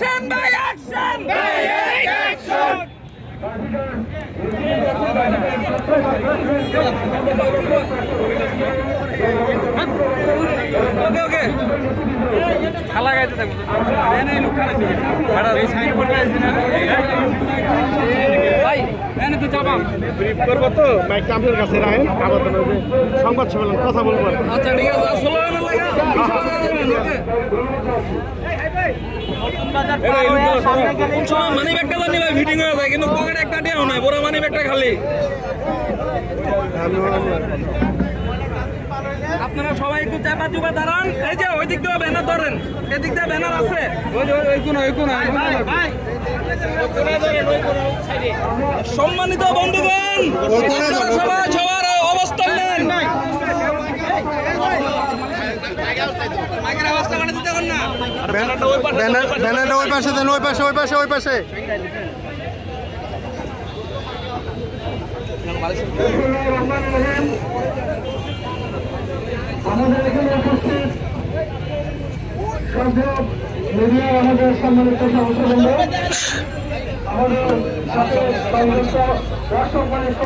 Action by action okay okay খালা গাইতে থাকব এই লোক খালা এই সাইনবোর্ডটা আছে না? ভাই তো চাপাম ব্রিফ করব তো আপনার কাছে রাখেন আবার সংবাদ সম্মেলন কথা বলব আর আচ্ছা ঠিক আছে আসলে না লাগা কোন সময় মানি ব্যাগটা জানি ভাই ফিটিং হয়ে যায় কিন্তু পকেটে একটা টিয়াও নাই বড় মানি ব্যাগটা খালি। আপনারা সবাই একটু চাপা চুপা দাঁড়ান। এই যে ওই দিক দিয়ে ব্যানার ধরেন। এদিক দিয়ে ব্যানার আছে। ওই যে ওই কোন সম্মানিত বন্ধুগণ সবাই সবার অবস্থান ব্যানারটা ওই পাশে দেন ওই পাশে ওই পাশে ওই পাশে আমাদের এখানে উপস্থিত সভ্য মিডিয়া আমাদের সম্মানিত রাষ্ট্রপতি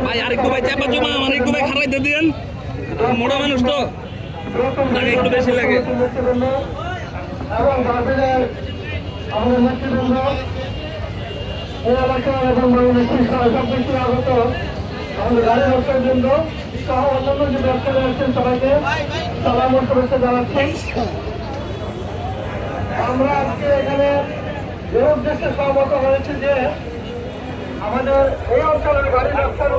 ভাই আরেকটু ভাই চাপা জমা খারাইতে দিন। মোটা মানুষ তো। লাগে একটু বেশি লাগে। এবং বাতিলের আমাদের নেতৃবৃন্দ, এই এলাকার এবং বাংলাদেশের সব কিছু আগত আমাদের গাড়ি ব্যবসায়ীবৃন্দ সহ অন্যান্য যে ব্যবসায়ী আছেন সবাইকে সালাম ও শুভেচ্ছা জানাচ্ছি। আমরা আজকে এখানে যে উদ্দেশ্যে সহমত হয়েছে যে আমাদের এই অঞ্চলের গাড়ি ব্যবসার